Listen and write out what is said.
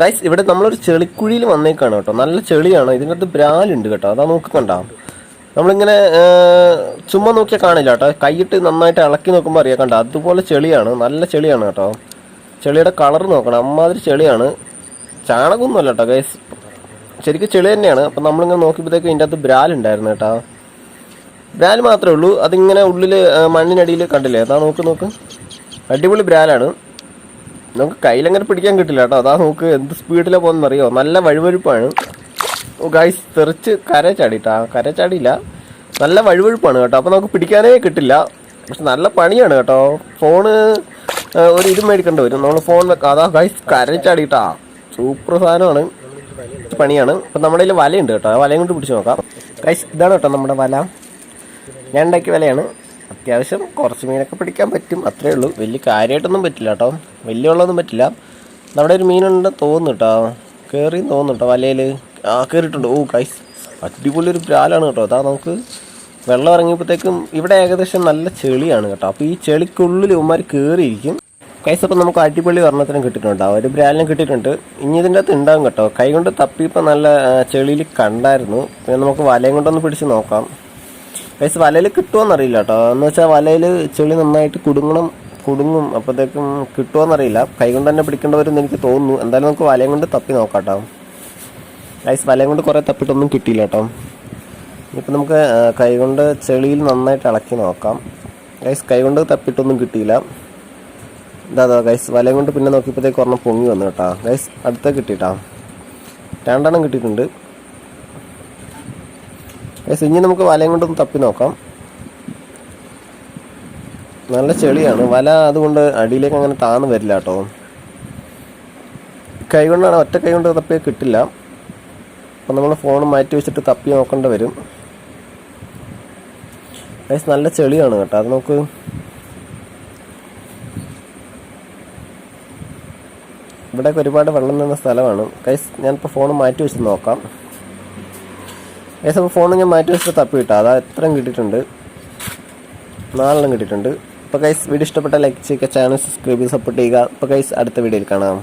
Guys ഇവിടെ നമ്മളൊരു ചെളിക്കുഴിയിൽ വന്നേക്കാണ് കേട്ടോ. നല്ല ചെളിയാണ്. ഇതിനകത്ത് ബ്രാലുണ്ട് കേട്ടോ. അതാ നോക്കണ്ട നമ്മളിങ്ങനെ ആ, ചുമ്മാ നോക്കിയാൽ കാണില്ല കേട്ടോ. കൈയിട്ട് നന്നായിട്ട് ഇളക്കി നോക്കുമ്പോൾ അറിയാം. കണ്ട അതുപോലെ ചെളിയാണ്. നല്ല ചെളിയാണ് കേട്ടോ. ചെളിയുടെ കളർ നോക്കണം. അമ്മാതിരി ചെളിയാണ്. ചാണകമൊന്നുമല്ല കേട്ടോ ഗൈസ് ശരിക്കും ചെളി തന്നെയാണ്. അപ്പം നമ്മളിങ്ങനെ നോക്കിയപ്പോഴത്തേക്ക് ഇതിന്റെ അകത്ത് ബ്രാലുണ്ടായിരുന്നു കേട്ടോ. ബ്രാൽ മാത്രമേ ഉള്ളൂ. അതിങ്ങനെ ഉള്ളിൽ മണ്ണിനടിയിൽ കണ്ടില്ലേ? അതാ നോക്ക് നോക്ക്. അടിപൊളി ബ്രാലാണ് നമുക്ക് കയ്യിലങ്ങനെ പിടിക്കാൻ കിട്ടില്ല കേട്ടോ. അതാ നമുക്ക് എന്ത് സ്പീഡിലാണ് പോകുന്നത് അറിയോ നല്ല വഴുവഴുപ്പാണ്. ഗൈസ് തെറിച്ച് കര ചാടിട്ടാ കര ചാടിയില്ല നല്ല വഴുവഴുപ്പാണ് കേട്ടോ. അപ്പോൾ നമുക്ക് പിടിക്കാനേ കിട്ടില്ല. പക്ഷെ നല്ല പണിയാണ് കേട്ടോ. ഫോണ് ഒരു ഇത് മേടിക്കേണ്ടി വരും. നമ്മൾ ഫോൺ വെക്കാം അതാ ഗൈസ് കര ചാടിയിട്ടാ സൂപ്പർ സാധനമാണ്. പണിയാണ്. അപ്പം നമ്മുടെ കയ്യിൽ വലയുണ്ട് കേട്ടോ. ആ വലയും കൊണ്ട് പിടിച്ച് നോക്കാം. ഗൈസ് ഇതാണ് കേട്ടോ നമ്മുടെ വല. ഞാൻ വലയാണ്. അത്യാവശ്യം കുറച്ച് മീനൊക്കെ പിടിക്കാൻ പറ്റും അത്രേ ഉള്ളൂ. വലിയ കാര്യമായിട്ടൊന്നും പറ്റില്ല കേട്ടോ വലിയ വെള്ളമൊന്നും പറ്റില്ല. നമ്മുടെ ഒരു മീനുണ്ട് തോന്നുന്നു കേട്ടോ കയറി തോന്നുന്നു കേട്ടോ വലയിൽ ആ കയറിയിട്ടുണ്ട് ഓ കൈസ് അടിപൊളി ഒരു ബ്രാലാണ് കേട്ടോ അതാ നമുക്ക് വെള്ളം ഇറങ്ങിയപ്പോഴത്തേക്കും ഇവിടെ ഏകദേശം നല്ല ചെളിയാണ് കേട്ടോ. അപ്പോൾ ഈ ചെളിക്കുള്ളിൽ ഉമ്മാർ കയറിയിരിക്കും കൈസ് അപ്പം നമുക്ക് അടിപൊളി വർണത്തിനും കിട്ടിയിട്ടുണ്ട്. ആ ഒരു ബ്രാലിനും കിട്ടിയിട്ടുണ്ട്. ഇനി ഇതിന്റെ അകത്ത് ഉണ്ടാകും കേട്ടോ. കൈ കൊണ്ട് തപ്പിയപ്പോൾ നല്ല ചെളിയിൽ കണ്ടായിരുന്നു. പിന്നെ നമുക്ക് വലയും കൊണ്ടൊന്ന് പിടിച്ച് നോക്കാം. കൈസ് വലയിൽ കിട്ടുമോന്നറിയില്ല കേട്ടോ എന്ന് വെച്ചാൽ വലയിൽ ചെളി നന്നായിട്ട് കുടുങ്ങണം കുടുങ്ങും അപ്പോഴത്തേക്കും കിട്ടുമോന്നറിയില്ല കൈ കൊണ്ട് തന്നെ പിടിക്കേണ്ടി എനിക്ക് തോന്നുന്നു. എന്തായാലും നമുക്ക് വലയും കൊണ്ട് തപ്പി നോക്കാം കേട്ടോ കൈസ് വലയും കൊണ്ട് കുറേ തപ്പിട്ടൊന്നും കിട്ടിയില്ല കേട്ടോ ഇപ്പം നമുക്ക് കൈകൊണ്ട് ചെളിയിൽ നന്നായിട്ട് ഇളക്കി നോക്കാം. ഗൈസ് കൈ കൊണ്ട് തപ്പിട്ടൊന്നും കിട്ടിയില്ല. ഇതാ ഗൈസ് വലയും കൊണ്ട് പിന്നെ നോക്കിയപ്പോഴത്തേക്ക് ഒരെണ്ണം പൊങ്ങി വന്നു കേട്ടോ ഗൈസ് അടുത്ത കിട്ടിയിട്ടാ രണ്ടെണ്ണം കിട്ടിയിട്ടുണ്ട്. ഗൈസ് ഇനി നമുക്ക് വലയും കൊണ്ടൊന്ന് തപ്പി നോക്കാം. നല്ല ചെളിയാണ്. വല അതുകൊണ്ട് അടിയിലേക്ക് അങ്ങനെ താന്ന് വരില്ല കേട്ടോ. കൈ കൊണ്ടാണ് ഒറ്റ കൈ കൊണ്ട് തപ്പിയാൽ കിട്ടില്ല. അപ്പം നമ്മൾ ഫോൺ മാറ്റി വെച്ചിട്ട് തപ്പി നോക്കേണ്ടി വരും. നല്ല ചെളിയാണ് കേട്ടോ. അത് നോക്ക് ഇവിടെയൊക്കെ ഒരുപാട് വെള്ളം നിന്ന സ്ഥലമാണ്. കൈസ് ഞാനിപ്പോൾ ഫോൺ മാറ്റി വെച്ച് നോക്കാം. അപ്പോൾ ഫോൺ ഞാൻ മാറ്റി വെച്ചിട്ട് തപ്പി കിട്ടാം അതാ എത്രയും കിട്ടിയിട്ടുണ്ട്. നാലെണ്ണം കിട്ടിയിട്ടുണ്ട്. അപ്പോൾ കൈസ് വീഡിയോ ഇഷ്ടപ്പെട്ട ലൈക്ക് ചെയ്യുക ചാനൽ സബ്സ്ക്രൈബ് ചെയ്ത് സപ്പോർട്ട് ചെയ്യുക. അപ്പോൾ കൈസ് അടുത്ത വീഡിയോയിൽ കാണാം.